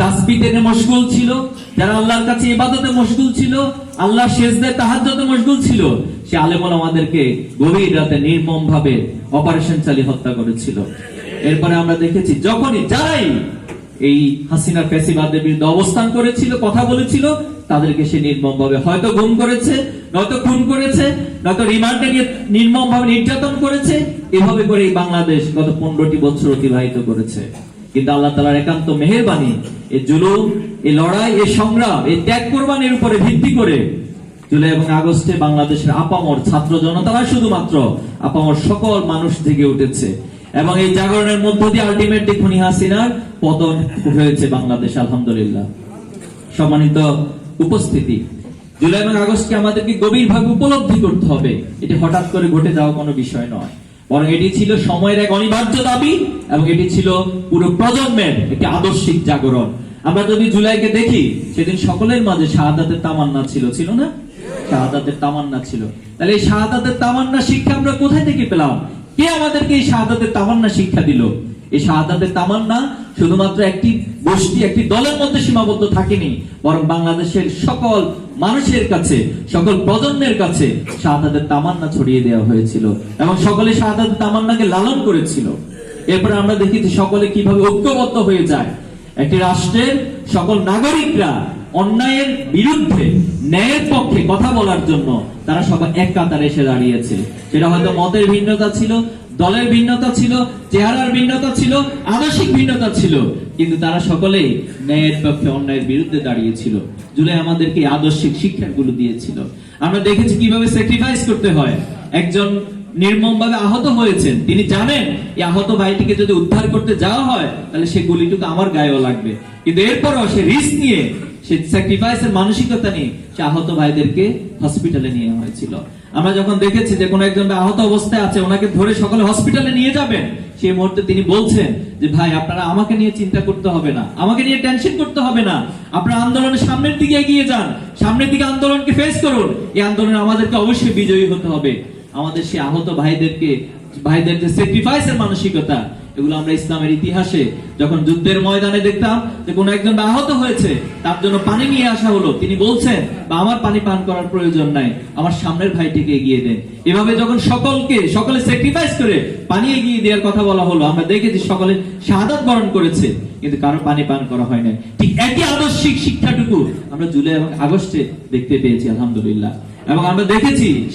তাসবিহ টেনে মশগুল ছিল, যারা আল্লাহর কাছে ইবাদতে মশগুল ছিল, আল্লাহ তাহাজ্জুদে মশগুল ছিল, সে আলেমুল আমাদেরকে গভীর রাতে নির্মম ভাবে অপারেশন চালিয়ে হত্যা করেছিল। এরপরে আমরা দেখেছি, যখনই যারাই এই হাসিনা ফ্যাসিবাদের বিরুদ্ধে অবস্থান করেছিল, কথা বলেছিল, তাদেরকে সে নির্মম ভাবে হয়তো গুম করেছে, নয়তো খুন করেছে, নয়তো রিমান্ডে নিয়ে নির্মম ভাবে নির্যাতন করেছে, এভাবে করে এই বাংলাদেশ গত পনেরোটি বছর অতিবাহিত করেছে। কিন্তু আল্লাহ তালার একান্ত মেহেরবানি এই জুলুম এই লড়াই এই সংগ্রাম এই ত্যাগ কোরবানির উপরে ভিত্তি করে জুলাই এবং আগস্টে বাংলাদেশের আপামর ছাত্র জনতারা শুধুমাত্র আপামর সকল মানুষ থেকে উঠেছে এবং এই জাগরণের মধ্য দিয়ে আলটিমেটলি খুনি হাসিনার পতন হয়েছে বাংলাদেশ, আলহামদুলিল্লাহ। সম্মানিত উপস্থিতি, জুলাই এবং আগস্টকে আমাদেরকে গভীরভাবে উপলব্ধি করতে হবে। এটি হঠাৎ করে ঘটে যাওয়া কোনো বিষয় নয়। বরং এটি ছিল সময়ের এক অনিবার্য দাবি এবং এটি ছিল পুরো প্রজন্মের একটি আদর্শিক জাগরণ। আমরা যদি জুলাইকে দেখি, সেদিন সকলের মাঝে শাহাদাতের তামান্না ছিল ছিল না? শাহাদাতের তামান্না ছিল। তাহলে এই শাহাদাতের তামান্না শিক্ষা আমরা কোথায় থেকে পেলাম? কে আমাদেরকে এই শাহাদাতের তামান্না শিক্ষা দিল? এই শাহাদাতের তামান্না শুধুমাত্র একটি গোষ্ঠী, একটি দলের মধ্যে সীমাবদ্ধ থাকেনি, বরং বাংলাদেশের সকল মানুষের কাছে, সকল প্রজন্মের কাছে শাহাদাতের তামান্না ছড়িয়ে দেওয়া হয়েছিল এবং সকলে শাহাদাতের তামান্নাকে লালন করেছিল। এরপরে আমরা দেখি যে সকলে কীভাবে ঐক্যবদ্ধ হয়ে যায়। একটি রাষ্ট্রের সকল নাগরিকরা অন্যায়ের বিরুদ্ধে ন্যায়ের পক্ষে কথা বলার জন্য তারা সবাই এক কাতারে এসে দাঁড়িয়েছে। সেটা হয়তো মতের ভিন্নতা ছিল, দলের ভিন্নতা ছিল, চেহারার ভিন্নতা ছিল, আদর্শিক ভিন্নতা ছিল, কিন্তু তারা সকলেই ন্যায়ের পক্ষে অন্যায়ের বিরুদ্ধে দাঁড়িয়েছিল, জুলাই আমাদেরকে আদর্শিক শিক্ষাগুলো দিয়েছিল। আমরা দেখেছি কীভাবে স্যাক্রিফাইস করতে হয়। একজন নির্মম ভাবে আহত হয়েছেন, তিনি জানেন, এই আহত ভাইটিকে যদি উদ্ধার করতে যাওয়া হয়, তাহলে সে গুলিটুকু আমার গায়েও লাগবে। কিন্তু এরপরও সে রিস্ক নিয়ে স্যাক্রিফাইসের মানসিকতা নিয়ে সে আহত ভাইদেরকে হসপিটালে নিয়ে হয়েছিল। আমরা যখন দেখেছি যে কোন একজন আহত অবস্থায় আছে, ওনাকে ধরে সকলে হসপিটালে নিয়ে যাবেন। সেই মুহূর্তে তিনি বলছেন যে, ভাই, আপনারা আমাকে নিয়ে চিন্তা করতে হবে না। আমাকে নিয়ে টেনশন করতে হবে না। আপনারা আন্দোলনের সামনের দিকে এগিয়ে যান। সামনের দিকে আন্দোলনকে ফেস করুন। এই আন্দোলনে আমাদেরকে অবশ্যই বিজয়ী হতে হবে। আমাদের সেই আহত ভাইদেরকে ভাইদের যে স্যাক্রিফাইসের মানসিকতা, এগুলো আমরা ইসলামের ইতিহাসে যখন যুদ্ধের ময়দানে দেখতাম যে কোন একজন আহত হয়েছে, তার জন্য পানি নিয়ে আসা হলো। তিনি বলছেন, বা আমার পানি পান করার প্রয়োজন নাই, আমার সামনের ভাইটিকে এগিয়ে দেন। এভাবে যখন সকলকে, সকলে স্যাক্রিফাইস করে পানি এগিয়ে দেওয়ার কথা বলা হলো, আমরা দেখেছি সকলে শাহাদাত বরণ করেছে, কিন্তু কারও পানি পান করা হয় না ঠিক একই আদর্শিক শিক্ষাটুকু আমরা জুলাই এবং আগস্টে দেখতে পেয়েছি, আলহামদুলিল্লাহ। এবং আমরা দেখেছি